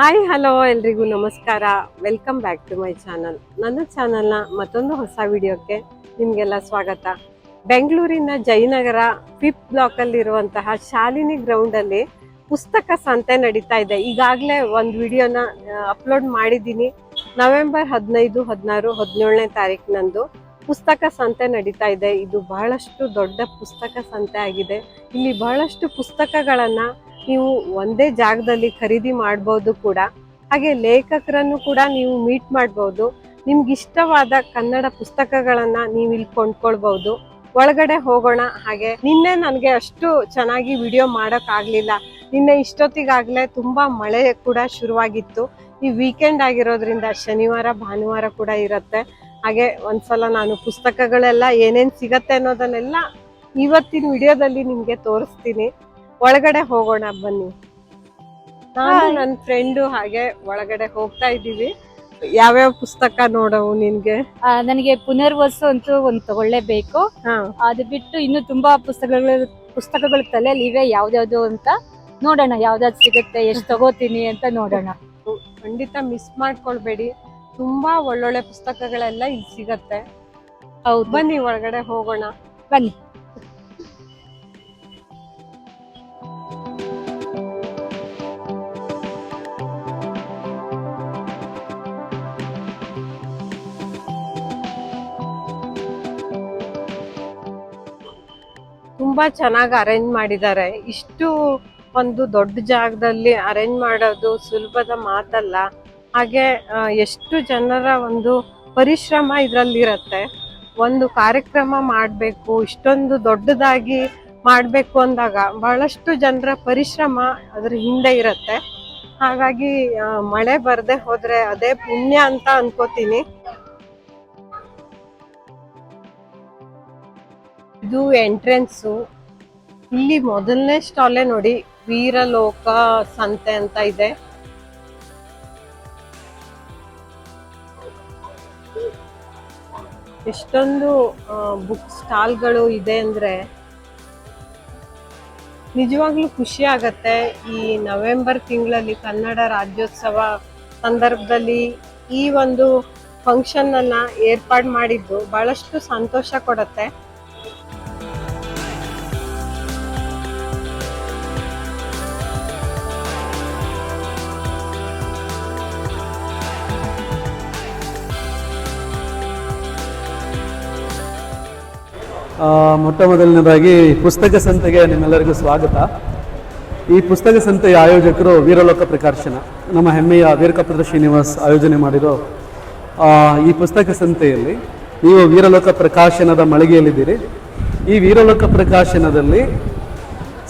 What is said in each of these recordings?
Hi hello ಎಲ್ರಿಗೂ ನಮಸ್ಕಾರ. Welcome back to my channel ನನ್ನ ಚಾನಲ್ನ ಮತ್ತೊಂದು ಹೊಸ ವಿಡಿಯೋಕ್ಕೆ ನಿಮಗೆಲ್ಲ ಸ್ವಾಗತ. ಬೆಂಗಳೂರಿನ ಜಯನಗರ ಫಿಫ್ತ್ ಬ್ಲಾಕಲ್ಲಿರುವಂತಹ ಶಾಲಿನಿ ಗ್ರೌಂಡಲ್ಲಿ ಪುಸ್ತಕ ಸಂತೆ ನಡೀತಾ ಇದೆ. ಈಗಾಗಲೇ ಒಂದು ವಿಡಿಯೋನ ಅಪ್ಲೋಡ್ ಮಾಡಿದ್ದೀನಿ. ನವೆಂಬರ್ ಹದಿನೈದು, ಹದಿನಾರು, ಹದಿನೇಳನೇ ತಾರೀಕಿನಂದು ಪುಸ್ತಕ ಸಂತೆ ನಡೀತಾ ಇದೆ. ಇದು ಬಹಳಷ್ಟು ದೊಡ್ಡ ಪುಸ್ತಕ ಸಂತೆ ಆಗಿದೆ. ಇಲ್ಲಿ ಬಹಳಷ್ಟು ಪುಸ್ತಕಗಳನ್ನು ನೀವು ಒಂದೇ ಜಾಗದಲ್ಲಿ ಖರೀದಿ ಮಾಡ್ಬೋದು ಕೂಡ. ಹಾಗೆ ಲೇಖಕರನ್ನು ಕೂಡ ನೀವು ಮೀಟ್ ಮಾಡ್ಬೋದು. ನಿಮ್ಗೆ ಇಷ್ಟವಾದ ಕನ್ನಡ ಪುಸ್ತಕಗಳನ್ನ ನೀವು ಇಲ್ಲಿ ಕೊಂಡ್ಕೊಳ್ಬಹುದು ಒಳಗಡೆ ಹೋಗೋಣ. ಹಾಗೆ ನಿನ್ನೆ ನನಗೆ ಅಷ್ಟು ಚೆನ್ನಾಗಿ ವಿಡಿಯೋ ಮಾಡಕ್ ಆಗ್ಲಿಲ್ಲ ನಿನ್ನೆ ಇಷ್ಟೊತ್ತಿಗಾಗ್ಲೇ ತುಂಬಾ ಮಳೆ ಕೂಡ ಶುರುವಾಗಿತ್ತು. ಈ ವೀಕೆಂಡ್ ಆಗಿರೋದ್ರಿಂದ ಶನಿವಾರ, ಭಾನುವಾರ ಕೂಡ ಇರುತ್ತೆ. ಹಾಗೆ ಒಂದ್ಸಲ ನಾನು ಪುಸ್ತಕಗಳೆಲ್ಲ ಏನೇನ್ ಸಿಗತ್ತೆ ಅನ್ನೋದನ್ನೆಲ್ಲ ಇವತ್ತಿನ ವಿಡಿಯೋದಲ್ಲಿ ನಿಮ್ಗೆ ತೋರಿಸ್ತೀನಿ. ಒಳಗಡೆ ಹೋಗೋಣ ಬನ್ನಿ. ನಾನು. ನನ್ನ ಫ್ರೆಂಡು ಹಾಗೆ ಒಳಗಡೆ ಹೋಗ್ತಾ ಇದ್ದೀವಿ. ಯಾವ್ಯಾವ ಪುಸ್ತಕ ನೋಡವು ನಿನ್ಗೆ? ನನಗೆ ಪುನರ್ವಸು ಅಂತೂ ಒಂದು ತಗೊಳ್ಳೇಬೇಕು ಅದು ಬಿಟ್ಟು ಇನ್ನು ತುಂಬಾ ಪುಸ್ತಕಗಳು ಪುಸ್ತಕಗಳು ತಲೆಯಲ್ಲಿ ಇವೆ ಯಾವ್ದಾವ್ದು ಅಂತ ನೋಡೋಣ. ಯಾವ್ದಾದ್ ಸಿಗುತ್ತೆ ಎಷ್ಟು ತಗೋತೀನಿ ಅಂತ ನೋಡೋಣ. ಖಂಡಿತ ಮಿಸ್ ಮಾಡ್ಕೊಳ್ಬೇಡಿ. ತುಂಬಾ ಒಳ್ಳೊಳ್ಳೆ ಪುಸ್ತಕಗಳೆಲ್ಲ ಇಲ್ಲಿ ಸಿಗತ್ತೆ. ಹೌದು. ಬನ್ನಿ ಒಳಗಡೆ ಹೋಗೋಣ. ಬನ್ನಿ. ತುಂಬಾ ಚೆನ್ನಾಗಿ ಅರೇಂಜ್ ಮಾಡಿದ್ದಾರೆ. ಇಷ್ಟು ಒಂದು ದೊಡ್ಡ ಜಾಗದಲ್ಲಿ ಅರೇಂಜ್ ಮಾಡೋದು ಸುಲಭದ ಮಾತಲ್ಲ. ಹಾಗೆ ಎಷ್ಟು ಜನರ ಒಂದು ಪರಿಶ್ರಮ ಇದರಲ್ಲಿರತ್ತೆ. ಒಂದು ಕಾರ್ಯಕ್ರಮ ಮಾಡಬೇಕು, ಇಷ್ಟೊಂದು ದೊಡ್ಡದಾಗಿ ಮಾಡಬೇಕು ಅಂದಾಗ ಬಹಳಷ್ಟು ಜನರ ಪರಿಶ್ರಮ ಅದ್ರ ಹಿಂದೆ ಇರತ್ತೆ. ಹಾಗಾಗಿ ಮಳೆ ಬರದೆ ಹೋದರೆ ಅದೇ ಪುಣ್ಯ ಅಂತ ಅನ್ಕೋತೀನಿ. ಇದು ಎಂಟ್ರೆನ್ಸು. ಇಲ್ಲಿ ಮೊದಲನೇ ಸ್ಟಾಲ್ ನೋಡಿ, ವೀರಲೋಕ ಸಂತೆ ಅಂತ ಇದೆ. ಎಷ್ಟೊಂದು ಬುಕ್ ಸ್ಟಾಲ್ಗಳು ಇದೆ ಅಂದ್ರೆ ನಿಜವಾಗ್ಲೂ ಖುಷಿ ಆಗತ್ತೆ. ಈ ನವೆಂಬರ್ ತಿಂಗಳಲ್ಲಿ ಕನ್ನಡ ರಾಜ್ಯೋತ್ಸವ ಸಂದರ್ಭದಲ್ಲಿ ಈ ಒಂದು ಫಂಕ್ಷನ್ ಅನ್ನ ಏರ್ಪಾಡು ಮಾಡಿದ್ದು ಬಹಳಷ್ಟು ಸಂತೋಷ ಕೊಡತ್ತೆ. ಮೊಟ್ಟ ಮೊದಲನೇದಾಗಿ ಪುಸ್ತಕ ಸಂತೆಗೆ ನಿಮ್ಮೆಲ್ಲರಿಗೂ ಸ್ವಾಗತ. ಈ ಪುಸ್ತಕ ಸಂತೆಯ ಆಯೋಜಕರು ವೀರಲೋಕ ಪ್ರಕಾಶನ, ನಮ್ಮ ಹೆಮ್ಮೆಯ ವೀರಕಪ್ರದ ಶ್ರೀನಿವಾಸ್ ಆಯೋಜನೆ ಮಾಡಿರೋ ಈ ಪುಸ್ತಕ ಸಂತೆಯಲ್ಲಿ ನೀವು ವೀರಲೋಕ ಪ್ರಕಾಶನದ ಮಳಿಗೆಯಲ್ಲಿದ್ದೀರಿ. ಈ ವೀರಲೋಕ ಪ್ರಕಾಶನದಲ್ಲಿ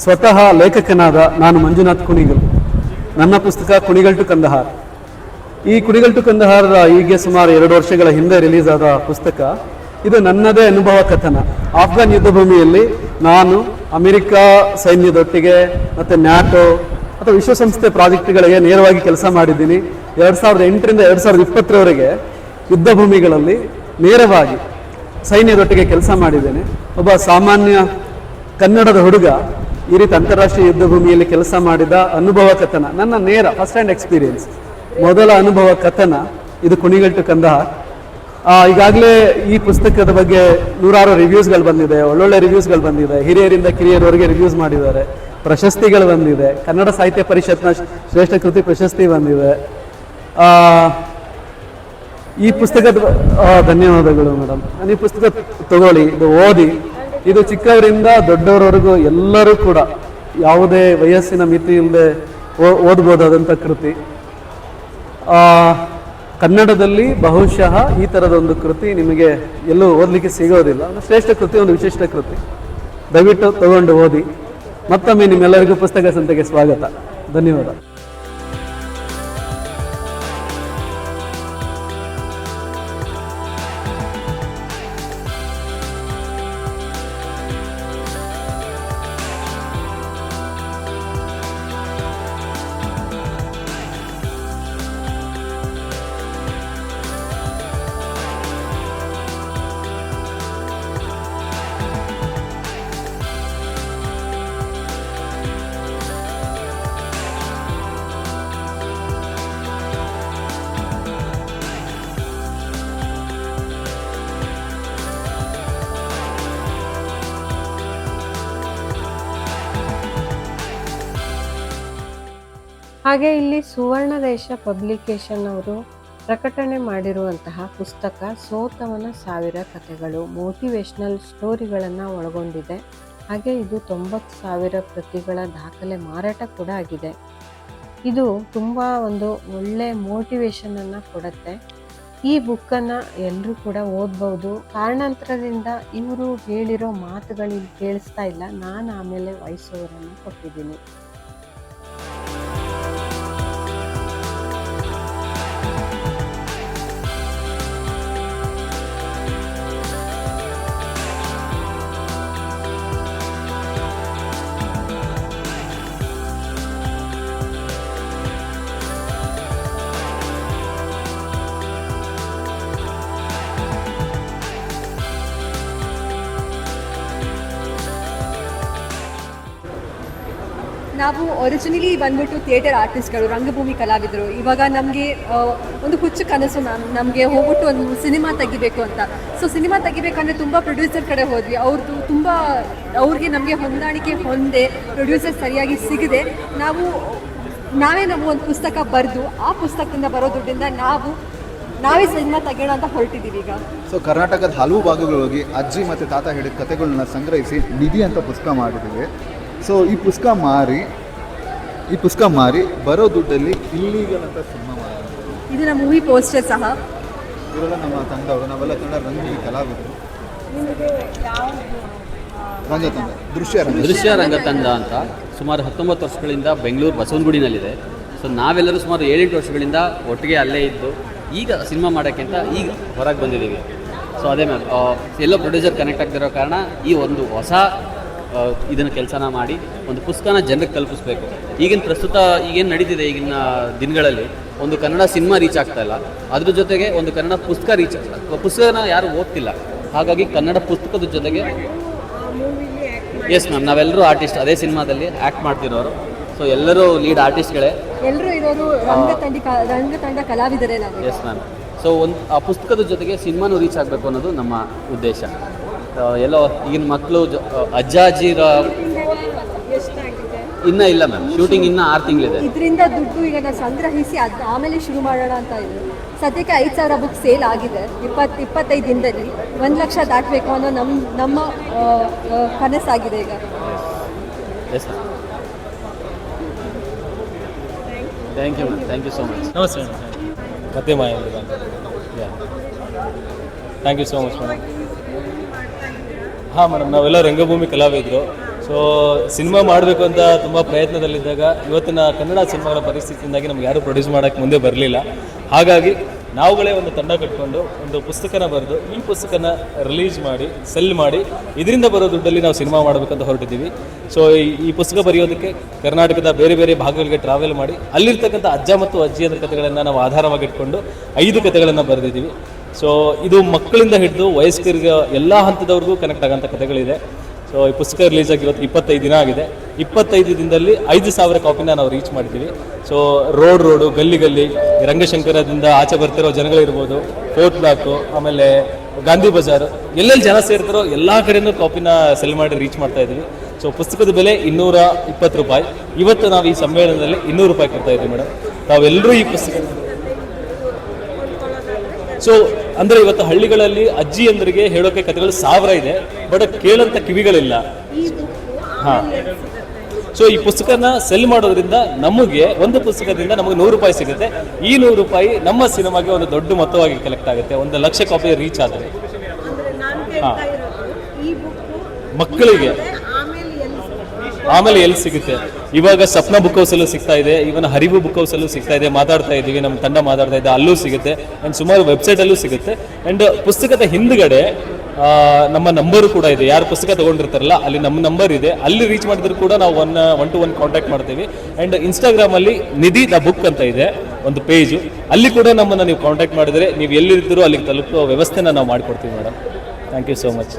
ಸ್ವತಃ ಲೇಖಕನಾದ ನಾನು ಮಂಜುನಾಥ್ ಕುಣಿಗಲ್, ನನ್ನ ಪುಸ್ತಕ ಕುಣಿಗಲ್ಟು ಕಂದಹಾರ ಕಂದಹಾರ್. ಈ ಕುಣಿಗಲ್ಟು ಟು ಈಗ ಸುಮಾರು ಎರಡು ವರ್ಷಗಳ ಹಿಂದೆ ರಿಲೀಸ್ ಆದ ಪುಸ್ತಕ ಇದು ನನ್ನದೇ ಅನುಭವ ಕಥನ. ಆಫ್ಘಾನ್ ಯುದ್ಧ ಭೂಮಿಯಲ್ಲಿ ನಾನು ಅಮೆರಿಕ ಸೈನ್ಯದೊಟ್ಟಿಗೆ ಮತ್ತು ನ್ಯಾಟೋ ಅಥವಾ ವಿಶ್ವಸಂಸ್ಥೆ ಪ್ರಾಜೆಕ್ಟ್ಗಳಿಗೆ ನೇರವಾಗಿ ಕೆಲಸ ಮಾಡಿದ್ದೀನಿ. ಎರಡು ಸಾವಿರದ ಎಂಟರಿಂದ ಎರಡು ಸಾವಿರದ ಇಪ್ಪತ್ತರವರೆಗೆ ಯುದ್ಧ ಭೂಮಿಗಳಲ್ಲಿ ನೇರವಾಗಿ ಸೈನ್ಯದೊಟ್ಟಿಗೆ ಕೆಲಸ ಮಾಡಿದ್ದೇನೆ. ಒಬ್ಬ ಸಾಮಾನ್ಯ ಕನ್ನಡದ ಹುಡುಗ ಈ ರೀತಿ ಅಂತಾರಾಷ್ಟ್ರೀಯ ಯುದ್ಧ ಭೂಮಿಯಲ್ಲಿ ಕೆಲಸ ಮಾಡಿದ ಅನುಭವ ಕಥನ. ನನ್ನ ನೇರ ಫಸ್ಟ್ ಹ್ಯಾಂಡ್ ಎಕ್ಸ್ಪೀರಿಯನ್ಸ್ ಮೊದಲ ಅನುಭವ ಕಥನ ಇದು ಕುಣಿಗಟ್ಟು ಕಂದಹಾರ್. ಈಗಾಗಲೇ ಈ ಪುಸ್ತಕದ ಬಗ್ಗೆ ನೂರಾರು ರಿವ್ಯೂಸ್ಗಳು ಬಂದಿದೆ, ಒಳ್ಳೊಳ್ಳೆ ರಿವ್ಯೂಸ್ಗಳು ಬಂದಿದೆ. ಹಿರಿಯರಿಂದ ಕಿರಿಯರವರೆಗೆ ರಿವ್ಯೂಸ್ ಮಾಡಿದ್ದಾರೆ. ಪ್ರಶಸ್ತಿಗಳು ಬಂದಿದೆ. ಕನ್ನಡ ಸಾಹಿತ್ಯ ಪರಿಷತ್ನ ಶ್ರೇಷ್ಠ ಕೃತಿ ಪ್ರಶಸ್ತಿ ಬಂದಿದೆ. ಈ ಪುಸ್ತಕದ ಧನ್ಯವಾದಗಳು ಮೇಡಮ್. ಈ ಪುಸ್ತಕ ತಗೊಳ್ಳಿ, ಇದು ಓದಿ. ಇದು ಚಿಕ್ಕವರಿಂದ ದೊಡ್ಡವರವರೆಗೂ ಎಲ್ಲರೂ ಕೂಡ ಯಾವುದೇ ವಯಸ್ಸಿನ ಮಿತಿ ಇಲ್ಲದೆ ಓದ್ಬೋದಾದಂಥ ಕೃತಿ. ಕನ್ನಡದಲ್ಲಿ ಬಹುಶಃ ಈ ಥರದ ಒಂದು ಕೃತಿ ನಿಮಗೆ ಎಲ್ಲೂ ಓದಲಿಕ್ಕೆ ಸಿಗೋದಿಲ್ಲ. ಒಂದು ಶ್ರೇಷ್ಠ ಕೃತಿ, ಒಂದು ವಿಶಿಷ್ಟ ಕೃತಿ. ದಯವಿಟ್ಟು ತಗೊಂಡು ಓದಿ. ಮತ್ತೊಮ್ಮೆ ನಿಮ್ಮೆಲ್ಲರಿಗೂ ಪುಸ್ತಕ ಸಂತೆಗೆ ಸ್ವಾಗತ. ಧನ್ಯವಾದ. ಹಾಗೆ ಇಲ್ಲಿ ಸುವರ್ಣ ದೇಶ ಪಬ್ಲಿಕೇಶನ್ ಅವರು ಪ್ರಕಟಣೆ ಮಾಡಿರುವಂತಹ ಪುಸ್ತಕ ಸೋತವನ ಸಾವಿರ ಕಥೆಗಳು ಮೋಟಿವೇಶ್ನಲ್ ಸ್ಟೋರಿಗಳನ್ನು ಒಳಗೊಂಡಿದೆ. ಹಾಗೆ ಇದು ತೊಂಬತ್ತು ಸಾವಿರ ಪ್ರತಿಗಳ ದಾಖಲೆ ಮಾರಾಟ ಕೂಡ ಆಗಿದೆ. ಇದು ತುಂಬ ಒಂದು ಒಳ್ಳೆ ಮೋಟಿವೇಶನನ್ನು ಕೊಡುತ್ತೆ. ಈ ಬುಕ್ಕನ್ನು ಎಲ್ಲರೂ ಕೂಡ ಓದ್ಬೋದು ಕಾರಣಾಂತರದಿಂದ ಇವರು ಹೇಳಿರೋ ಮಾತುಗಳು ಕೇಳಿಸ್ತಾ ಇಲ್ಲ. ನಾನು ಆಮೇಲೆ ವಯಸ್ಸವರನ್ನು ಕೊಟ್ಟಿದ್ದೀನಿ. ನಾವು ಒರಿಜಿನಲಿ ಬಂದ್ಬಿಟ್ಟು ಥಿಯೇಟರ್ ಆರ್ಟಿಸ್ಟ್ಗಳು ರಂಗಭೂಮಿ ಕಲಾವಿದರು. ಇವಾಗ ನಮಗೆ ಒಂದು ಹುಚ್ಚು ಕನಸು ಮ್ಯಾಮ್ ನಮಗೆ ಹೋಗ್ಬಿಟ್ಟು ಒಂದು ಸಿನಿಮಾ ತೆಗಿಬೇಕು ಅಂತ. ಸೊ ಸಿನಿಮಾ ತೆಗಿಬೇಕಂದ್ರೆ ತುಂಬ ಪ್ರೊಡ್ಯೂಸರ್ ಕಡೆ ಹೋದ್ವಿ. ಅವ್ರದ್ದು ತುಂಬ, ಅವ್ರಿಗೆ ನಮಗೆ ಹೊಂದಾಣಿಕೆ ಹೊಂದೆ ಪ್ರೊಡ್ಯೂಸರ್ ಸರಿಯಾಗಿ ಸಿಗದೆ ನಾವು, ನಾವೇ ನಾವು ಒಂದು ಪುಸ್ತಕ ಬರೆದು, ಆ ಪುಸ್ತಕದಿಂದ ಬರೋ ದುಡ್ಡಿಂದ ನಾವು, ನಾವೇ ಸಿನಿಮಾ ತೆಗೋಣ ಅಂತ ಹೊರಟಿದ್ದೀವಿ ಈಗ. ಸೊ ಕರ್ನಾಟಕದ ಹಲವು ಭಾಗಗಳು ಹೋಗಿ ಅಜ್ಜಿ ಮತ್ತು ತಾತ ಹೇಳಿದ ಕಥೆಗಳನ್ನ ಸಂಗ್ರಹಿಸಿ ನಿಧಿ ಅಂತ ಪುಸ್ತಕ ಮಾಡಿದ್ದೀವಿ. ಸೊ ಈ ಪುಸ್ತಕ ಮಾರಿ ಈ ಪುಸ್ತಕ ಮಾರಿ ಬರೋ ದುಡ್ಡಲ್ಲಿ ಇಲ್ಲಿಗಲ್ ಅಂತ ಸಿನಿಮಾ ಮಾಡಿ ಇದು ನಮ್ಮ ಮೂವಿ ಪೋಸ್ಟರ್ ಸಹ. ಇವರೆಲ್ಲ ನಮ್ಮ ತಂಡವರು ನಾವೆಲ್ಲ ತಂಡ ರಂಗಿ ಕಲಾವಿದರು. ರಂಗತಂಡ ದೃಶ್ಯ ರಂಗ. ದೃಶ್ಯ ರಂಗ ತಂಡ ಅಂತ ಸುಮಾರು ಹತ್ತೊಂಬತ್ತು ವರ್ಷಗಳಿಂದ ಬೆಂಗಳೂರು ಬಸವನಗುಡಿನಲ್ಲಿದೆ. ಸೊ ನಾವೆಲ್ಲರೂ ಸುಮಾರು ಏಳೆಂಟು ವರ್ಷಗಳಿಂದ ಒಟ್ಟಿಗೆ ಅಲ್ಲೇ ಇದ್ದು ಈಗ ಸಿನಿಮಾ ಮಾಡೋಕ್ಕಿಂತ ಈಗ ಹೊರಗೆ ಬಂದಿದ್ದೀವಿ. ಸೊ ಅದೇ ಮ್ಯಾಮ್ ಎಲ್ಲೋ ಪ್ರೊಡ್ಯೂಸರ್ ಕನೆಕ್ಟ್ ಆಗ್ತಿರೋ ಕಾರಣ ಈ ಒಂದು ಹೊಸ ಇದನ್ನು ಕೆಲಸನ ಮಾಡಿ ಒಂದು ಪುಸ್ತಕನ ಜನರಿಗೆ ತಲುಪಿಸ್ಬೇಕು. ಈಗಿನ ಪ್ರಸ್ತುತ ಈಗೇನು ನಡೀತಿದೆ ಈಗಿನ ದಿನಗಳಲ್ಲಿ ಒಂದು ಕನ್ನಡ ಸಿನಿಮಾ ರೀಚ್ ಆಗ್ತಾ ಇಲ್ಲ. ಅದ್ರ ಜೊತೆಗೆ ಒಂದು ಕನ್ನಡ ಪುಸ್ತಕ ರೀಚ್ ಪುಸ್ತಕನ ಯಾರು ಓದ್ತಿಲ್ಲ. ಹಾಗಾಗಿ ಕನ್ನಡ ಪುಸ್ತಕದ ಜೊತೆಗೆ ಎಸ್ ಮ್ಯಾಮ್ ನಾವೆಲ್ಲರೂ ಆರ್ಟಿಸ್ಟ್ ಅದೇ ಸಿನಿಮಾದಲ್ಲಿ ಆ್ಯಕ್ಟ್ ಮಾಡ್ತಿರೋರು. ಸೊ ಎಲ್ಲರೂ ಲೀಡ್ ಆರ್ಟಿಸ್ಟ್ಗಳೇ ಎಲ್ಲರೂ ಇರೋರು ರಂಗತಂಡ ರಂಗತಂಡ ಕಲಾವಿದರೇ ನಾವು ಎಸ್ ಮ್ಯಾಮ್ ಸೊ ಒಂದು ಆ ಪುಸ್ತಕದ ಜೊತೆಗೆ ಸಿನಿಮಾನು ರೀಚ್ ಆಗಬೇಕು ಅನ್ನೋದು ನಮ್ಮ ಉದ್ದೇಶ. ಎಲ್ಲೋ ಈಗಿನ ಮಕ್ಕಳು ಅಜ್ಜ ಅಜ್ಜಿರ ಇನ್ನ ಇಲ್ಲ ಮ್ಯಾಮ್. ಶೂಟಿಂಗ್ ಇನ್ನ ಆರು ತಿಂಗಳಿದೆ. ಇದರಿಂದ ದುಡ್ಡು ಈಗ ನಾವು ಸಂಗ್ರಹಿಸಿ ಅದು ಆಮೇಲೆ ಶುರು ಮಾಡೋಣ ಅಂತ ಇದೆ. ಸದ್ಯಕ್ಕೆ ಐದು ಸಾವಿರ ಬುಕ್ ಸೇಲ್ ಆಗಿದೆ. ಇಪ್ಪತ್ತು ಇಪ್ಪತ್ತೈದು ದಿನದಲ್ಲಿ ಒಂದು ಲಕ್ಷ ದಾಟಬೇಕು ಅನ್ನೋ ನಮ್ಮ ನಮ್ಮ ಕನಸಾಗಿದೆ ಈಗ. Yes ma'am thank you ma'am thank you so much ನಮಸ್ತೆ ಕತೆ ಮಾಯ thank you so much madam ಹಾಂ ಮೇಡಮ್ ನಾವೆಲ್ಲ ರಂಗಭೂಮಿ ಕಲಾವಿದರು. ಸೊ ಸಿನಿಮಾ ಮಾಡಬೇಕು ಅಂತ ತುಂಬ ಪ್ರಯತ್ನದಲ್ಲಿದ್ದಾಗ ಇವತ್ತಿನ ಕನ್ನಡ ಸಿನಿಮಾಗಳ ಪರಿಸ್ಥಿತಿಯಿಂದಾಗಿ ನಮ್ಗೆ ಯಾರೂ ಪ್ರೊಡ್ಯೂಸ್ ಮಾಡೋಕ್ಕೆ ಮುಂದೆ ಬರಲಿಲ್ಲ. ಹಾಗಾಗಿ ನಾವುಗಳೇ ಒಂದು ತಂಡ ಕಟ್ಕೊಂಡು ಒಂದು ಪುಸ್ತಕನ ಬರೆದು ಈ ಪುಸ್ತಕನ ರಿಲೀಸ್ ಮಾಡಿ ಸೆಲ್ ಮಾಡಿ, ಇದರಿಂದ ಬರೋ ದುಡ್ಡಲ್ಲಿ ನಾವು ಸಿನಿಮಾ ಮಾಡಬೇಕಂತ ಹೊರಟಿದ್ದೀವಿ. ಸೊ ಈ- ಪುಸ್ತಕ ಬರೆಯೋದಕ್ಕೆ ಕರ್ನಾಟಕದ ಬೇರೆ ಬೇರೆ ಭಾಗಗಳಿಗೆ ಟ್ರಾವೆಲ್ ಮಾಡಿ, ಅಲ್ಲಿರ್ತಕ್ಕಂಥ ಅಜ್ಜ ಮತ್ತು ಅಜ್ಜಿಯರ ಕಥೆಗಳನ್ನು ನಾವು ಆಧಾರವಾಗಿಟ್ಕೊಂಡು ಐದು ಕಥೆಗಳನ್ನು ಬರೆದಿದ್ದೀವಿ. ಸೊ ಇದು ಮಕ್ಕಳಿಂದ ಹಿಡಿದು ವಯಸ್ಕರಿಗೆ ಎಲ್ಲ ಹಂತದವ್ರಿಗೂ ಕನೆಕ್ಟ್ ಆಗೋಂಥ ಕಥೆಗಳಿದೆ. ಸೊ ಈ ಪುಸ್ತಕ ರಿಲೀಸ್ ಆಗಿ ಇವತ್ತು ಇಪ್ಪತ್ತೈದು ದಿನ ಆಗಿದೆ. ಇಪ್ಪತ್ತೈದು ದಿನದಲ್ಲಿ ಐದು ಸಾವಿರ ಕಾಪಿನ ನಾವು ರೀಚ್ ಮಾಡಿದ್ದೀವಿ. ಸೊ ರೋಡ್ ರೋಡು ಗಲ್ಲಿ ಗಲ್ಲಿ, ರಂಗಶಂಕರದಿಂದ ಆಚೆ ಬರ್ತಿರೋ ಜನಗಳಿರ್ಬೋದು ಫೋರ್ಟ್ ಬ್ಲಾಕು ಆಮೇಲೆ ಗಾಂಧಿ ಬಜಾರ್, ಎಲ್ಲೆಲ್ಲಿ ಜನ ಸೇರ್ತಾರೋ ಎಲ್ಲ ಕಡೆಯೂ ಕಾಪಿನ ಸೆಲ್ ಮಾಡಿ ರೀಚ್ ಮಾಡ್ತಾ ಇದ್ದೀವಿ. ಸೊ ಪುಸ್ತಕದ ಬೆಲೆ ಇನ್ನೂರ ಇಪ್ಪತ್ತು ರೂಪಾಯಿ. ಇವತ್ತು ನಾವು ಈ ಸಮ್ಮೇಳನದಲ್ಲಿ ಇನ್ನೂರು ರೂಪಾಯಿ ಕೊಡ್ತಾ ಇದ್ದೀವಿ ಮೇಡಮ್ ತಾವೆಲ್ಲರೂ ಈ ಪುಸ್ತಕ ಸೊ ಅಂದ್ರೆ ಇವತ್ತು ಹಳ್ಳಿಗಳಲ್ಲಿ ಅಜ್ಜಿಯಂದರಿಗೆ ಹೇಳೋಕೆ ಕಥೆಗಳು ಸಾವಿರ ಇದೆ ಬಟ್ ಕೇಳಂತ ಕಿವಿಗಳಿಲ್ಲ. ಹಾ. ಸೊ ಈ ಪುಸ್ತಕನ ಸೆಲ್ ಮಾಡೋದ್ರಿಂದ ನಮಗೆ ಒಂದು ಪುಸ್ತಕದಿಂದ ನಮಗೆ ನೂರು ರೂಪಾಯಿ ಸಿಗುತ್ತೆ. ಈ ನೂರು ರೂಪಾಯಿ ನಮ್ಮ ಸಿನಿಮಾಗೆ ಒಂದು ದೊಡ್ಡ ಮೊತ್ತವಾಗಿ ಕಲೆಕ್ಟ್ ಆಗುತ್ತೆ ಒಂದು ಲಕ್ಷ ಕಾಪಿ ರೀಚ್ ಆದರೆ. ಹಾಂ. ಮಕ್ಕಳಿಗೆ. ಆಮೇಲೆ ಎಲ್ಲಿ ಸಿಗುತ್ತೆ? ಇವಾಗ ಸಪ್ನ ಬುಕ್ ಹೌಸಲ್ಲೂ ಸಿಗ್ತಾ ಇದೆ ಇವನ್ ಹರಿವು ಬುಕ್ ಹೌಸಲ್ಲೂ ಸಿಗ್ತಾ ಇದೆ, ಮಾತಾಡ್ತಾ ಇದ್ದೀವಿ, ನಮ್ಮ ತಂಡ ಮಾತಾಡ್ತಾ ಇದೆ, ಅಲ್ಲೂ ಸಿಗುತ್ತೆ ಅಂಡ್ ಸುಮಾರು ವೆಬ್ಸೈಟ್ ಅಲ್ಲೂ ಸಿಗುತ್ತೆ. ಅಂಡ್ ಪುಸ್ತಕದ ಹಿಂದ್ಗಡೆ ನಮ್ಮ ನಂಬರು ಕೂಡ ಇದೆ. ಯಾರು ಪುಸ್ತಕ ತಗೊಂಡಿರ್ತಾರಲ್ಲ, ಅಲ್ಲಿ ನಮ್ಮ ನಂಬರ್ ಇದೆ. ಅಲ್ಲಿ ರೀಚ್ ಮಾಡಿದ್ರು ಕೂಡ ನಾವು one one to one contact ಮಾಡ್ತೀವಿ. ಅಂಡ್ ಇನ್ಸ್ಟಾಗ್ರಾಮಲ್ಲಿ ನಿಧಿ ದ ಬುಕ್ ಅಂತ ಇದೆ, ಒಂದು ಪೇಜು ಅಲ್ಲಿ ಕೂಡ ನಮ್ಮನ್ನು ನೀವು ಕಾಂಟ್ಯಾಕ್ಟ್ ಮಾಡಿದರೆ, ನೀವು ಎಲ್ಲಿರ್ತೀರೋ ಅಲ್ಲಿಗೆ ತಲುಪುವ ವ್ಯವಸ್ಥೆನ ನಾವು ಮಾಡಿಕೊಡ್ತೀವಿ madam thank you so much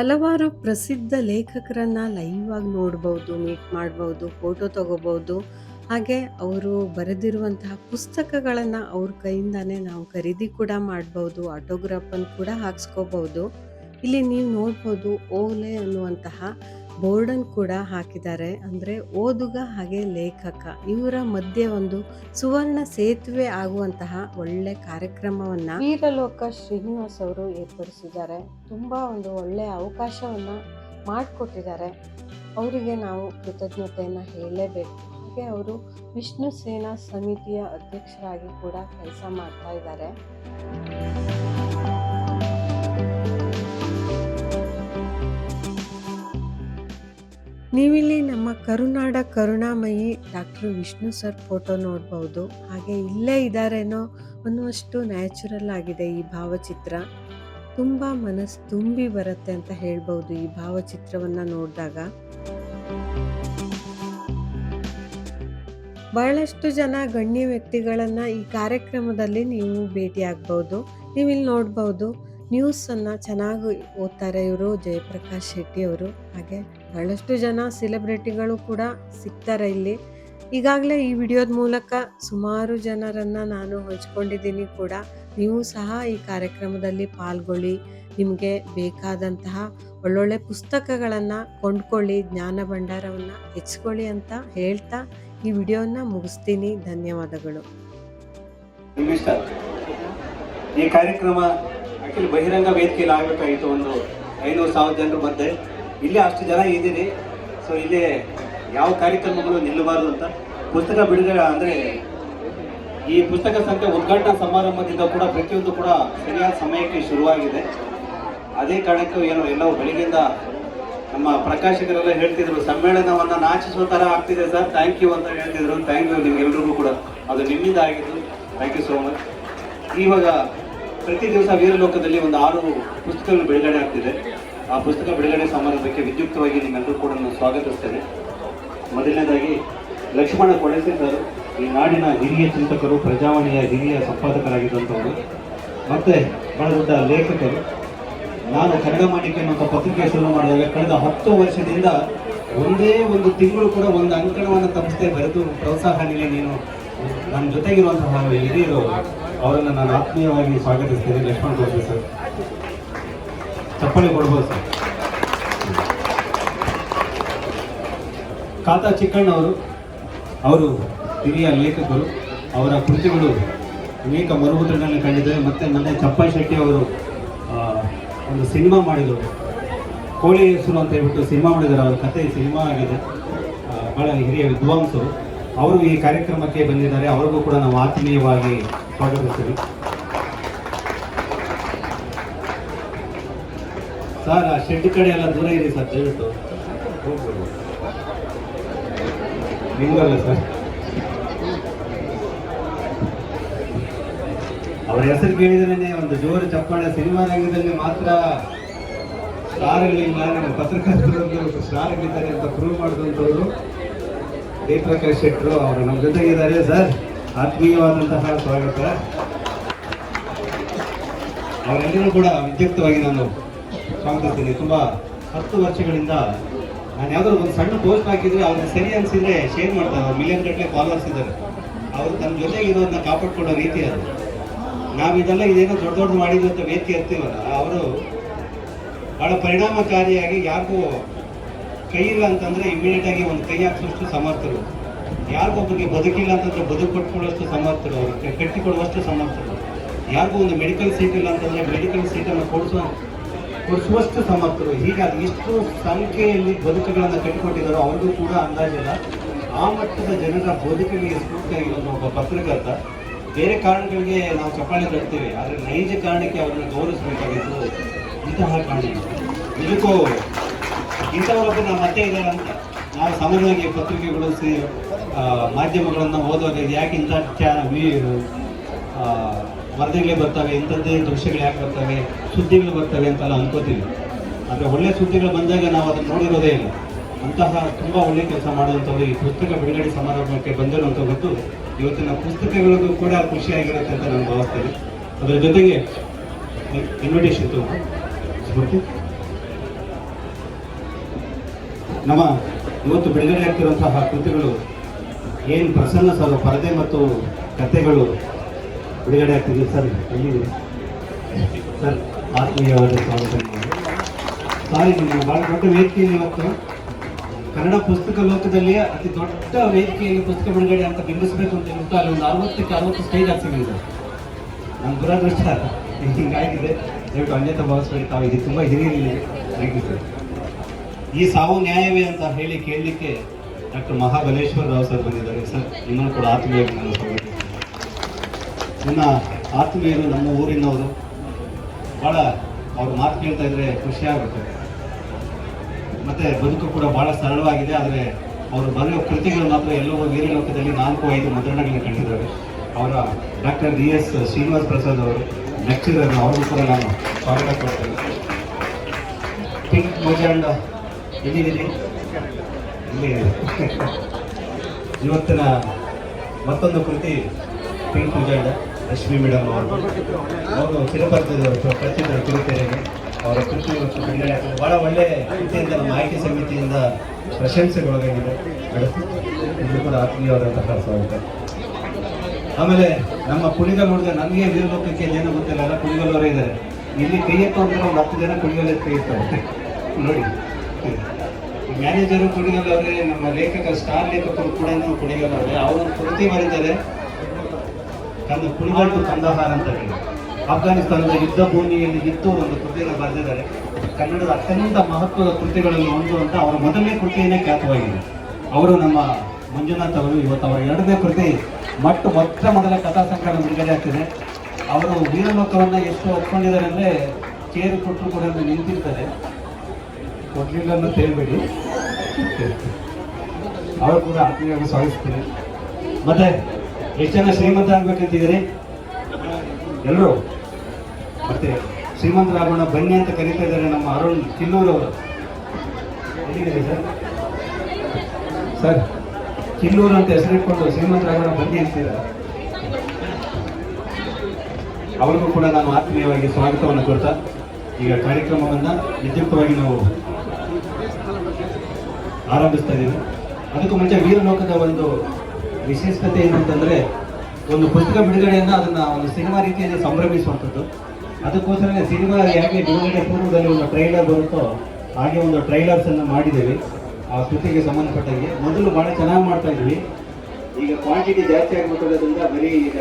ಹಲವಾರು ಪ್ರಸಿದ್ಧ ಲೇಖಕರನ್ನ ಲೈವ್ ಆಗಿ ನೋಡ್ಬೋದು ಮೀಟ್ ಮಾಡ್ಬೋದು ಫೋಟೋ ತಗೋಬಹುದು ಹಾಗೆ ಅವರು ಬರೆದಿರುವಂತಹ ಪುಸ್ತಕಗಳನ್ನು ಅವ್ರ ಕೈಯಿಂದಾನೇ ನಾವು ಖರೀದಿ ಕೂಡ ಮಾಡ್ಬೋದು ಆಟೋಗ್ರಾಫನ್ನು ಕೂಡ ಹಾಕ್ಸ್ಕೋಬಹುದು ಇಲ್ಲಿ ನೀವು ನೋಡ್ಬೋದು ಓಲೆ ಅನ್ನುವಂತಹ ಬೋರ್ಡನ್ನು ಕೂಡ ಹಾಕಿದ್ದಾರೆ. ಅಂದರೆ ಓದುಗ ಹಾಗೆ ಲೇಖಕ, ಇವರ ಮಧ್ಯೆ ಒಂದು ಸುವರ್ಣ ಸೇತುವೆ ಆಗುವಂತಹ ಒಳ್ಳೆ ಕಾರ್ಯಕ್ರಮವನ್ನ ವೀರಲೋಕ ಶ್ರೀನಿವಾಸ್ ಅವರು ಏರ್ಪಡಿಸಿದ್ದಾರೆ. ತುಂಬಾ ಒಂದು ಒಳ್ಳೆ ಅವಕಾಶವನ್ನ ಮಾಡಿಕೊಟ್ಟಿದ್ದಾರೆ. ಅವರಿಗೆ ನಾವು ಕೃತಜ್ಞತೆಯನ್ನು ಹೇಳಲೇಬೇಕು. ಹಾಗೆ ಅವರು ವಿಷ್ಣು ಸೇನಾ ಸಮಿತಿಯ ಅಧ್ಯಕ್ಷರಾಗಿ ಕೂಡ ಕೆಲಸ ಮಾಡ್ತಾ ಇದ್ದಾರೆ. ನೀವಿಲ್ಲಿ ನಮ್ಮ ಕರುನಾಡ ಕರುಣಾಮಯಿ ಡಾಕ್ಟರ್ ವಿಷ್ಣು ಸರ್ ಫೋಟೋ ನೋಡ್ಬೋದು. ಹಾಗೆ ಇಲ್ಲೇ ಇದ್ದಾರೇನೋ ಅನ್ನುವಷ್ಟು ನ್ಯಾಚುರಲ್ ಆಗಿದೆ ಈ ಭಾವಚಿತ್ರ. ತುಂಬ ಮನಸ್ಸು ತುಂಬಿ ಬರುತ್ತೆ ಅಂತ ಹೇಳ್ಬೋದು ಈ ಭಾವಚಿತ್ರವನ್ನು ನೋಡಿದಾಗ. ಬಹಳಷ್ಟು ಜನ ಗಣ್ಯ ವ್ಯಕ್ತಿಗಳನ್ನು ಈ ಕಾರ್ಯಕ್ರಮದಲ್ಲಿ ನೀವು ಭೇಟಿಯಾಗ್ಬೋದು. ನೀವಿಲ್ಲಿ ನೋಡ್ಬೋದು. ನ್ಯೂಸನ್ನು ಚೆನ್ನಾಗಿ ಓದ್ತಾರೆ ಇವರು ಜಯಪ್ರಕಾಶ್ ಶೆಟ್ಟಿ ಅವರು. ಹಾಗೆ ಬಹಳಷ್ಟು ಜನ ಸೆಲೆಬ್ರಿಟಿಗಳು ಕೂಡ ಸಿಗ್ತಾರೆ ಇಲ್ಲಿ. ಈಗಾಗಲೇ ಈ ವಿಡಿಯೋದ ಮೂಲಕ ಸುಮಾರು ಜನರನ್ನು ನಾನು ಹಂಚ್ಕೊಂಡಿದ್ದೀನಿ ಕೂಡ. ನೀವು ಸಹ ಈ ಕಾರ್ಯಕ್ರಮದಲ್ಲಿ ಪಾಲ್ಗೊಳ್ಳಿ, ನಿಮಗೆ ಬೇಕಾದಂತಹ ಒಳ್ಳೊಳ್ಳೆ ಪುಸ್ತಕಗಳನ್ನು ಕೊಂಡ್ಕೊಳ್ಳಿ, ಜ್ಞಾನ ಭಂಡಾರವನ್ನು ಹೆಚ್ಕೊಳ್ಳಿ ಅಂತ ಹೇಳ್ತಾ ಈ ವಿಡಿಯೋನ ಮುಗಿಸ್ತೀನಿ. ಧನ್ಯವಾದಗಳು. ಈ ಕಾರ್ಯಕ್ರಮ ಆಕ್ಚುಲಿ ಬಹಿರಂಗ ವೇದಿಕೆಯಲ್ಲಿ ಆಗಬೇಕಾಗಿತ್ತು ಒಂದು ಐನೂರು ಸಾವಿರ ಜನರು ಮಧ್ಯೆ ಇಲ್ಲೇ ಅಷ್ಟು ಜನ ಇದ್ದೀನಿ. ಸೊ ಇಲ್ಲಿ ಯಾವ ಕಾರ್ಯಕ್ರಮಗಳು ನಿಲ್ಲಬಾರದು ಅಂತ. ಪುಸ್ತಕ ಬಿಡುಗಡೆ ಅಂದರೆ ಈ ಪುಸ್ತಕ ಸಂಖ್ಯೆ ಉದ್ಘಾಟನಾ ಸಮಾರಂಭದಿಂದ ಕೂಡ ಪ್ರತಿಯೊಂದು ಕೂಡ ಸರಿಯಾದ ಸಮಯಕ್ಕೆ ಶುರುವಾಗಿದೆ. ಅದೇ ಕಾರಣಕ್ಕೂ ಏನು ಎಲ್ಲವೂ ಬೆಳಗ್ಗೆಯಿಂದ ನಮ್ಮ ಪ್ರಕಾಶಕರೆಲ್ಲ ಹೇಳ್ತಿದ್ರು, ಸಮ್ಮೇಳನವನ್ನು ನಾಚಿಸುವ ಥರ ಆಗ್ತಿದೆ ಸರ್. ಥ್ಯಾಂಕ್ ಯು ಅಂತ ಹೇಳ್ತಿದ್ರು. ಥ್ಯಾಂಕ್ ಯು ನಿಮ್ಗೆಲ್ರಿಗೂ ಕೂಡ. ಅದು ನಿಮ್ಮಿಂದ ಆಗಿದ್ದು. ಥ್ಯಾಂಕ್ ಯು ಸೋ ಮಚ್ ಇವಾಗ ಪ್ರತಿ ದಿವಸ ವೀರಲೋಕದಲ್ಲಿ ಒಂದು ಆರು ಪುಸ್ತಕಗಳು ಬಿಡುಗಡೆ ಆಗ್ತಿದೆ. ಆ ಪುಸ್ತಕ ಬಿಡುಗಡೆ ಸಮಾರಂಭಕ್ಕೆ ವಿದ್ಯುಕ್ತವಾಗಿ ನಿಮ್ಮೆಲ್ಲರೂ ಕೂಡ ನಾನು ಸ್ವಾಗತಿಸ್ತೇನೆ. ಮೊದಲನೇದಾಗಿ, ಲಕ್ಷ್ಮಣ ಸರ್, ಈ ನಾಡಿನ ಹಿರಿಯ ಚಿಂತಕರು, ಪ್ರಜಾವಾಣಿಯ ಹಿರಿಯ ಸಂಪಾದಕರಾಗಿದ್ದಂಥವರು ಮತ್ತೆ ಬಹಳ ದೊಡ್ಡ ಲೇಖಕರು. ನಾನು ಕನ್ನಡ ಮಾಣಿಕೆ ಅನ್ನೋ ಪತ್ರಿಕೆ ಶುರು ಮಾಡಿದಾಗ ಕಳೆದ ಹತ್ತು ವರ್ಷದಿಂದ ಒಂದೇ ಒಂದು ತಿಂಗಳು ಕೂಡ ಒಂದು ಅಂಕಣವನ್ನು ತಪ್ಪಿಸ್ತೇ ಬರೆದು ಪ್ರೋತ್ಸಾಹ ನೀಡಿ ನೀನು ನನ್ನ ಜೊತೆಗಿರುವಂತಹ ಹಿರಿಯರು. ಅವರನ್ನು ನಾನು ಆತ್ಮೀಯವಾಗಿ ಸ್ವಾಗತಿಸ್ತೇನೆ. ಲಕ್ಷ್ಮಣ್ ಕೋಟೆ ಸರ್. ಚಪ್ಪಲಿ ಕೊಡ್ಬೋದು ಸರ್. ಕಾತಾ ಚಿಕ್ಕಣ್ಣ ಅವರು ಹಿರಿಯ ಲೇಖಕರು, ಅವರ ಕೃತಿಗಳು ಅನೇಕ ಮರುಮುದ್ರಣೆಗಳನ್ನು ಕಂಡಿದ್ದಾರೆ. ಮತ್ತು ಮೊನ್ನೆ ಚಪ್ಪ ಶೆಟ್ಟಿ ಅವರು ಒಂದು ಸಿನಿಮಾ ಮಾಡಿದರು. ಕೋಳಿ ಹೆಸರು ಅಂತ ಹೇಳ್ಬಿಟ್ಟು ಸಿನಿಮಾ ಮಾಡಿದ್ದಾರೆ. ಅವರ ಕತೆ ಸಿನಿಮಾ ಆಗಿದೆ. ಬಹಳ ಹಿರಿಯ ವಿದ್ವಾಂಸರು. ಅವರು ಈ ಕಾರ್ಯಕ್ರಮಕ್ಕೆ ಬಂದಿದ್ದಾರೆ. ಅವ್ರಿಗೂ ಕೂಡ ನಾವು ಆತ್ಮೀಯವಾಗಿ ಸ್ವಾಗತಿಸ್ತೀವಿ. ಸರ್, ಆ ಶೆಡ್ ಕಡೆ ಎಲ್ಲ ದೂರ ಇದೆ ಸರ್, ದಯವಿಟ್ಟು. ಹೋಗ್ಬೋದು ಸರ್. ಅವರ ಹೆಸರು ಕೇಳಿದ್ರೇನೆ ಒಂದು ಜೋರು ಚಪ್ಪಾಳೆ ಸಿನಿಮಾ ರಂಗದಲ್ಲಿ ಮಾತ್ರ ಸ್ಟಾರ್ಗಳಿಲ್ಲ, ನಮ್ಮ ಪತ್ರಕರ್ತರು ಸ್ಟಾರ್ಗಳಿದ್ದಾರೆ ಅಂತ ಪ್ರೂವ್ ಮಾಡಿದಂಥವ್ರು. ಜಯಪ್ರಕಾಶ್ ಶೆಟ್ಟರು ಅವರು ನಮ್ಮ ಜೊತೆಗಿದ್ದಾರೆ ಸರ್. ಆತ್ಮೀಯವಾದಂತಹ ಸ್ವಾಗತ. ಅವರೆಲ್ಲರೂ ಕೂಡ ವಿದ್ಯುಕ್ತವಾಗಿ ನಾನು ಸ್ವಾಗತಿಸ್ತೀನಿ. ತುಂಬ ಹತ್ತು ವರ್ಷಗಳಿಂದ ನಾನು ಯಾವ್ದಾದ್ರು ಒಂದು ಸಣ್ಣ ಪೋಸ್ಟ್ ಹಾಕಿದ್ರೆ ಅವ್ರಿಗೆ ಸರಿ ಅನ್ಸಿದ್ರೆ ಶೇರ್ ಮಾಡ್ತಾರೆ ಮಿಲಿಯನ್ ಗಟ್ಟಲೆ ಫಾಲೋವರ್ಸ್ ಇದ್ದಾರೆ. ಅವರು ತನ್ನ ಜೊತೆಗೆ ಇರೋದನ್ನ ಕಾಪಾಡ್ಕೊಳ್ಳೋ ರೀತಿ ಅದು. ನಾವು ಇದೆಲ್ಲ ಇದೇನೋ ದೊಡ್ಡ ದೊಡ್ಡ ಮಾಡಿದ್ವಿ ಅಂತ ವೇದಿಕೆ ಇರ್ತೀವಲ್ಲ ಅವರು ಬಹಳ ಪರಿಣಾಮಕಾರಿಯಾಗಿ ಯಾರಿಗೂ ಕೈ ಇಲ್ಲ ಅಂತಂದ್ರೆ ಇಮಿಡಿಯೇಟ್ ಆಗಿ ಒಂದು ಕೈ ಹಾಕಿಸುವಷ್ಟು ಸಮರ್ಥರು. ಯಾರಿಗೊಬ್ಬರಿಗೆ ಬದುಕಿಲ್ಲ ಅಂತಂದ್ರೆ ಬದುಕು ಕೊಟ್ಕೊಳ್ಳೋಷ್ಟು ಸಮರ್ಥರು ಅವರು ಕಟ್ಟಿಕೊಡುವಷ್ಟು ಸಮರ್ಥರು. ಯಾರಿಗೂ ಒಂದು ಮೆಡಿಕಲ್ ಸೀಟ್ ಇಲ್ಲ ಅಂತಂದ್ರೆ ಮೆಡಿಕಲ್ ಸೀಟನ್ನು ಕೊಡಿಸುವ, ಕೊಡಿಸುವಷ್ಟು ಸಮರ್ಥರು. ಹೀಗಾಗಿ ಇಷ್ಟು ಸಂಖ್ಯೆಯಲ್ಲಿ ಬದುಕುಗಳನ್ನು ಕಟ್ಟಿಕೊಟ್ಟಿದ್ದಾರೋ ಅವ್ರಿಗೂ ಕೂಡ ಅಂದಾಜಿಲ್ಲ ಆ ಮಟ್ಟದ ಜನರ ಬದುಕಿಗೆ ಸ್ಫೂರ್ತಿಯಾಗಿರೋದು ಒಬ್ಬ ಪತ್ರಕರ್ತ. ಬೇರೆ ಕಾರಣಗಳಿಗೆ ನಾವು ಚಪ್ಪಾಳೆ ತರ್ತೀವಿ ಆದರೆ ನೈಜ ಕಾರಣಕ್ಕೆ ಅವರನ್ನು ಗೌರವಿಸಬೇಕಾಗಿದ್ದು ಇಂತಹ ಕಾರಣ ಇದಕ್ಕೂ ಇಂಥವರೊಬ್ಬರು ನಮ್ಮ ಮತ್ತೆ ಇದ್ದಾರೆ ಅಂತ. ನಾವು ಸಾಮಾನ್ಯವಾಗಿ ಪತ್ರಿಕೆಗಳು ಸಿ ಮಾಧ್ಯಮಗಳನ್ನು ಓದುವಾಗ ಯಾಕೆ ಇಂಥ ಚಾ ವರದಿಗಳೇ ಬರ್ತವೆ, ಇಂಥದ್ದೇ ದೃಶ್ಯಗಳು ಯಾಕೆ ಬರ್ತವೆ, ಸುದ್ದಿಗಳು ಬರ್ತವೆ ಅಂತೆಲ್ಲ ಅನ್ಕೋತೀವಿ. ಆದರೆ ಒಳ್ಳೆ ಸುದ್ದಿಗಳು ಬಂದಾಗ ನಾವು ಅದನ್ನು ನೋಡಿರೋದೇ ಇಲ್ಲ. ಅಂತಹ ತುಂಬ ಒಳ್ಳೆ ಕೆಲಸ ಮಾಡುವಂಥವ್ರು ಈ ಪುಸ್ತಕ ಬಿಡುಗಡೆ ಸಮಾರಂಭಕ್ಕೆ ಬಂದಿರುವಂಥ ಗೊತ್ತು. ಇವತ್ತಿನ ಪುಸ್ತಕಗಳಿಗೂ ಕೂಡ ಖುಷಿಯಾಗಿರುತ್ತೆ ಅಂತ ನಾನು ಭಾವಿಸ್ತೇನೆ. ಅದರ ಜೊತೆಗೆ ಇನ್ವಿಟೇಷನ್ ಸ್ಫೂರ್ತಿ. ನಮ್ಮ, ಇವತ್ತು ಬಿಡುಗಡೆ ಆಗ್ತಿರುವಂತಹ ಕೃತಿಗಳು ಏನು ಪ್ರಸನ್ನ ಸರ್ ಪರದೆ ಮತ್ತು ಕಥೆಗಳು ಬಿಡುಗಡೆ ಆಗ್ತಿದೆ ಸರ್, ಎಲ್ಲಿದೆ? ಸರ್ ಆತ್ಮೀಯವಾದ ಸ್ವಾಗತ. ಸಾರಿ ಭಾಳ ದೊಡ್ಡ ವೇದಿಕೆಯಲ್ಲಿ ಇವತ್ತು. ಕನ್ನಡ ಪುಸ್ತಕ ಲೋಕದಲ್ಲಿ ಅತಿ ದೊಡ್ಡ ವೇದಿಕೆಯಲ್ಲಿ ಪುಸ್ತಕ ಬಿಡುಗಡೆ ಅಂತ ಬಿಂಬಿಸಬೇಕು ಅಂತ ಹೇಳ್ಬಿಟ್ಟು ಅಲ್ಲಿ ಒಂದು ಅರವತ್ತಕ್ಕೆ ಅರವತ್ತು ಸ್ಟೇಜ್ ಹಾಕ್ಸಿದ್ದೀನಿ ಸರ್ ನಮ್ಮ ದುರದೃಷ್ಟ. ಹಿಂಗಾಗಿದೆ. ದಯವಿಟ್ಟು ಅನ್ಯತಾ ಭಾವಿಸ್ಬೇಡಿ ತಾವು ಇದು ತುಂಬ ಹಿರಿಯರಿದೆ ಸರ್. ಈ ಸಾವು ನ್ಯಾಯವೇ ಅಂತ ಹೇಳಿ ಕೇಳಲಿಕ್ಕೆ ಡಾಕ್ಟರ್ ಮಹಾಬಲೇಶ್ವರ ರಾವ್ ಸರ್ ಬಂದಿದ್ದಾರೆ. ಸರ್, ನಿಮ್ಮನ್ನು ಕೂಡ ಆತ್ಮೀಯವಾಗಿ ನಾನು ನನ್ನ ಆತ್ಮೀಯರು ನಮ್ಮ ಊರಿನವರು ಭಾಳ ಅವ್ರ ಮಾತು ಕೇಳ್ತಾ ಇದ್ರೆ ಖುಷಿ ಆಗುತ್ತೆ. ಮತ್ತೆ ಬದುಕು ಕೂಡ ಭಾಳ ಸರಳವಾಗಿದೆ, ಆದರೆ ಅವರು ಬರೆಯೋ ಕೃತಿಗಳು ಮಾತ್ರ ಎಲ್ಲೋ ವೀರಲೋಕದಲ್ಲಿ ನಾಲ್ಕು, ಐದು ಮುದ್ರಣಗಳನ್ನ ಕಂಡಿದ್ದಾರೆ. ಅವರ doctor D S Srinivas Prasad ಅವರು, ಲೆಕ್ಚರರ್ ಅವರು ಕೂಡ ನಾನು ಸ್ವಾಗತ ಕೊಡ್ತೇನೆ. ಪಿಂಕ್ ಮೋಜಾಂಡ ಎಲ್ಲಿದ್ದೀರಿ ಇಲ್ಲಿ ಇವತ್ತಿನ ಮತ್ತೊಂದು ಕೃತಿ ಪಿಂಕ್ ಪೂಜಾಂಡ ಲಕ್ಷ್ಮಿ ಮೇಡಮ್ ಅವರು. ಅವರು ಚಿರಪರಿಚಿತರು, ಪ್ರಸಿದ್ಧ ಕಿರುತೆರೆಗೆ ಅವರ ಕೃತಿ ಇವತ್ತು ಬಿಡುಗಡೆ ಆಗ್ತದೆ. ಬಹಳ ಒಳ್ಳೆ ಕೃತಿಯಿಂದ ನಮ್ಮ ಆಯ್ಕೆ ಸಮಿತಿಯಿಂದ ಪ್ರಶಂಸೆಗೊಳಗಾಗಿದೆ. ನಡೆಸಿ ಇದು ಕೂಡ ಆತ್ಮೀಯವಾದಂತಹ ಸ್ವಾಗತ. ಆಮೇಲೆ ನಮ್ಮ ಕುಣಿಗಲ್ ನೋಡಿದ್ರೆ ನನಗೆ ವೀರಲೋಕಕ್ಕೆ ಏನೋ ಗೊತ್ತಿಲ್ಲ ಎಲ್ಲ ಕುಣಿಗಲ್ವರೇ ಇದ್ದಾರೆ. ಇಲ್ಲಿ ಕೈ ಎತ್ತು ಅಂದ್ರೆ ಒಂದು ಹತ್ತು ಜನ ಕುಣಿಗಲ್ ಕೈ ಎತ್ತಾರೆ ನೋಡಿ. ಮ್ಯಾನೇಜರು ಕುಣಿಗಲ್ ನಮ್ಮ ಲೇಖಕ, ಸ್ಟಾರ್ ಲೇಖಕರು ಕೂಡ ಕುಣಿಗಲ್ ಅವರು ಕೃತಿ ಬರೀತಾರೆ ಕಂದ ಕುಣಿಗಲ್ ಕಂದಹಾರ ಅಂತ ಹೇಳಿ. ಅಫ್ಘಾನಿಸ್ತಾನದ ಯುದ್ಧ ಭೂಮಿಯಲ್ಲಿ ಇದ್ದು ಒಂದು ಕೃತಿಯನ್ನು ಬರೆದಿದ್ದಾರೆ. ಕನ್ನಡದ ಅತ್ಯಂತ ಮಹತ್ವದ ಕೃತಿಗಳಲ್ಲಿ ಒಂದು ಅಂತ ಅವರ ಮೊದಲನೇ ಕೃತಿಯನ್ನೇ ಖ್ಯಾತವಾಗಿದೆ. ಅವರು ನಮ್ಮ ಮಂಜುನಾಥ್ ಅವರು ಇವತ್ತು ಅವರ ಎರಡನೇ ಕೃತಿ. ಮಟ್ಟು ಮೊತ್ತ ಮೊದಲ ಕಥಾ ಸಂಕಲನ ಬಿಡುಗಡೆ ಆಗ್ತಿದೆ. ಅವರು ವೀರಲೋಕವನ್ನು ಎಷ್ಟು ಒಪ್ಕೊಂಡಿದ್ದಾರೆ ಅಂದರೆ, ಚೇರು ಕೊಟ್ಟರು ಕೂಡ ನಿಂತಿರ್ತಾರೆ. ಕೊಡ್ಲಿಲ್ಲ ಅಂತ ಹೇಳ್ಬೇಡಿ. ಅವರು ಕೂಡ ಆತ್ಮೀಯವಾಗಿ ಸ್ವಾಗತಿಸ್ತೀನಿ. ಮತ್ತೆ, ಎಷ್ಟು ಜನ ಶ್ರೀಮಂತ ಆಗ್ಬೇಕಂತಿದ್ದೀರಿ? ಎಲ್ಲರೂ ಮತ್ತೆ, ಶ್ರೀಮಂತರಾಗೋಣ, ಬನ್ನಿ ಅಂತ ಕರೀತಾ ಇದ್ದಾರೆ ನಮ್ಮ ಅರುಣ್ ಚಿಲ್ಲೂರವರು ಎಲ್ಲಿದ್ದೀರಿ ಸರ್? ಸರ್ ಕಿಲ್ಲೂರು ಅಂತ ಹೆಸರಿಟ್ಕೊಂಡು ಶ್ರೀಮಂತರಾಗೋಣ, ಬನ್ನಿ ಅಂತೀರ? ಅವರಿಗೂ ಕೂಡ ನಾನು ಆತ್ಮೀಯವಾಗಿ ಸ್ವಾಗತವನ್ನು ಕೊಡ್ತಾ, ಈಗ ಕಾರ್ಯಕ್ರಮವನ್ನು ವಿದ್ಯುಕ್ತವಾಗಿ ನಾವು ಆರಂಭಿಸ್ತಾ ಇದ್ದೀವಿ. ಅದಕ್ಕೂ ಮುಂಚೆ ವೀರಲೋಕದ ಒಂದು ವಿಶೇಷತೆ ಏನು ಒಂದು ಪುಸ್ತಕ ಬಿಡುಗಡೆಯನ್ನು ಅದನ್ನು ಒಂದು ಸಿನಿಮಾ ರೀತಿಯಲ್ಲಿ ಸಂಭ್ರಮಿಸುವಂಥದ್ದು. ಅದಕ್ಕೋಸ್ಕರ ಸಿನಿಮಾ ಯಾಕೆ ಬಿಡುಗಡೆ ಪೂರ್ವದಲ್ಲಿ ಒಂದು ಟ್ರೈಲರ್ ಬರುತ್ತೋ ಹಾಗೆ ಒಂದು ಟ್ರೈಲರ್ಸನ್ನು ಮಾಡಿದ್ದೀವಿ ಮಾಡಿದ್ದೇವೆ. ಆ ಕೃತಿಗೆ ಸಂಬಂಧಪಟ್ಟಂಗೆ. ಮೊದಲು ಭಾಳ ಚೆನ್ನಾಗಿ ಮಾಡ್ತಾ ಇದ್ವಿ. ಈಗ ಕ್ವಾಂಟಿಟಿ ಜಾಸ್ತಿ ಆಗಿಬಿಟ್ಟಿರೋದ್ರಿಂದ ಬರೀ ಈಗ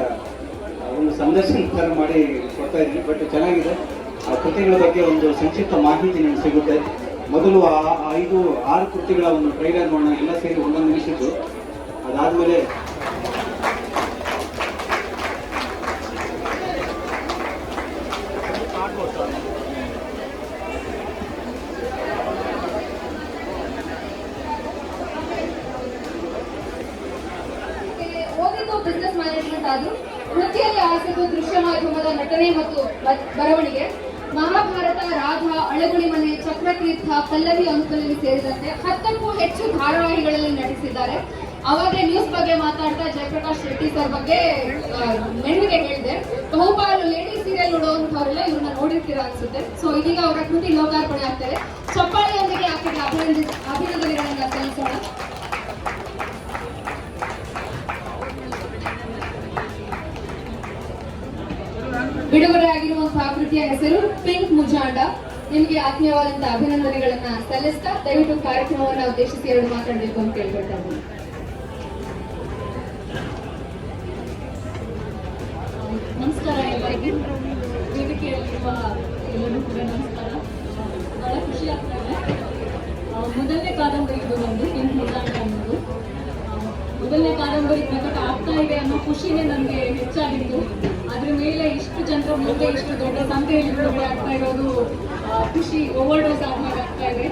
ಒಂದು ಸಂದರ್ಶನ ಥರ ಮಾಡಿ ಕೊಡ್ತಾ ಇದ್ವಿ. ಬಟ್ ಚೆನ್ನಾಗಿದೆ. ಆ ಕೃತಿಗಳ ಬಗ್ಗೆ ಒಂದು ಸಂಕ್ಷಿಪ್ತ ಮಾಹಿತಿ ನಿಮ್ಗೆ ಸಿಗುತ್ತೆ. ಮೊದಲು ಆ ಐದು ಆರು ಕೃತಿಗಳ ಒಂದು ಟ್ರೈಲರ್ ಮಾಡೋಣ ಎಲ್ಲ ಸೇರಿ ಒಂದೊಂದು ನಿಮಿಷದ್ದು ಅದಾದ್ಮೇಲೆ ಅನುಕಲವಿ ಸೇರಿದಂತೆ ಹತ್ತಕ್ಕೂ ಹೆಚ್ಚು ಧಾರಾವಾಹಿಗಳಲ್ಲಿ ನಟಿಸಿದ್ದಾರೆ. ಅವಾಗಲೇ ನ್ಯೂಸ್ ಬಗ್ಗೆ ಮಾತಾಡ್ತಾ ಜಯಪ್ರಕಾಶ್ ಶೆಟ್ಟಿ ಸರ್ ಬಗ್ಗೆ ಆ, ಮೆರುವಿಗೆ ಹೇಳಿದೆ. ಬಹುಪಾಲು ಲೇಡಿ ಸೀರಿಯಲ್ ನೋಡುವಂತವರೆಲ್ಲ ಇವ್ರನ್ನ ನೋಡಿರ್ತೀರಾ ಅನ್ಸುತ್ತೆ. ಸೊ ಇದೀಗ ಅವರ ಕೃತಿ ಲೋಕಾರ್ಪಣೆ ಆಗ್ತದೆ. ಚಪ್ಪಾಳೆಯೊಂದಿಗೆ ಆಕೆಗೆ ಅಭಿನಂದಿ ಅಭಿನಂದನೆಗಳನ್ನ ಸಲ್ಲಿಸೋಣ. ಬಿಡುಗಡೆ ಆಗಿರುವಂತಹ ಕೃತಿಯ ಹೆಸರು ಪಿಂಕ್ ಮುಜಾಂಡ. ನಿಮಗೆ ಆತ್ಮೀಯವಾದಂತಹ ಅಭಿನಂದನೆಗಳನ್ನ ಸಲ್ಲಿಸ್ತಾ ದಯವಿಟ್ಟು ಕಾರ್ಯಕ್ರಮವನ್ನ ಉದ್ದೇಶಿಸಿ ಎರಡು ಮಾತಾಡಬೇಕು ಅಂತ ಕೇಳ್ಕೊಳ್ತಾ ನಮಸ್ಕಾರ ಎಲ್ಲರಿಗೂ. ಎಲ್ಲರೂ ನಮಸ್ಕಾರ. ಬಹಳ ಖುಷಿ ಮೊದಲನೇ ಕಾದಂಬರಿ ಇದು ಪಿಂಕ್ ಮುದ್ದಾಂಟ ಅನ್ನೋದು ಮೊದಲನೇ ಕಾದಂಬರಿ ಪ್ರಕಟ ಆಗ್ತಾ ಇದೆ ಅನ್ನೋ ಖುಷಿನೇ ನನಗೆ ಹೆಚ್ಚಾಗಿತ್ತು. ಅದ್ರ ಮೇಲೆ ಇಷ್ಟು ಜನರ ಮುಂದೆ ಇಷ್ಟು ದೊಡ್ಡ ಸಂಖ್ಯೆಯಲ್ಲಿ ಪ್ರಕಟ ಆಗ್ತಾ ಇರೋದು ಖುಷಿ ಓವರ್ ಡೋಸ್ ಆದ್ಮೇಲೆ ಆಗ್ತಾ ಇದೆ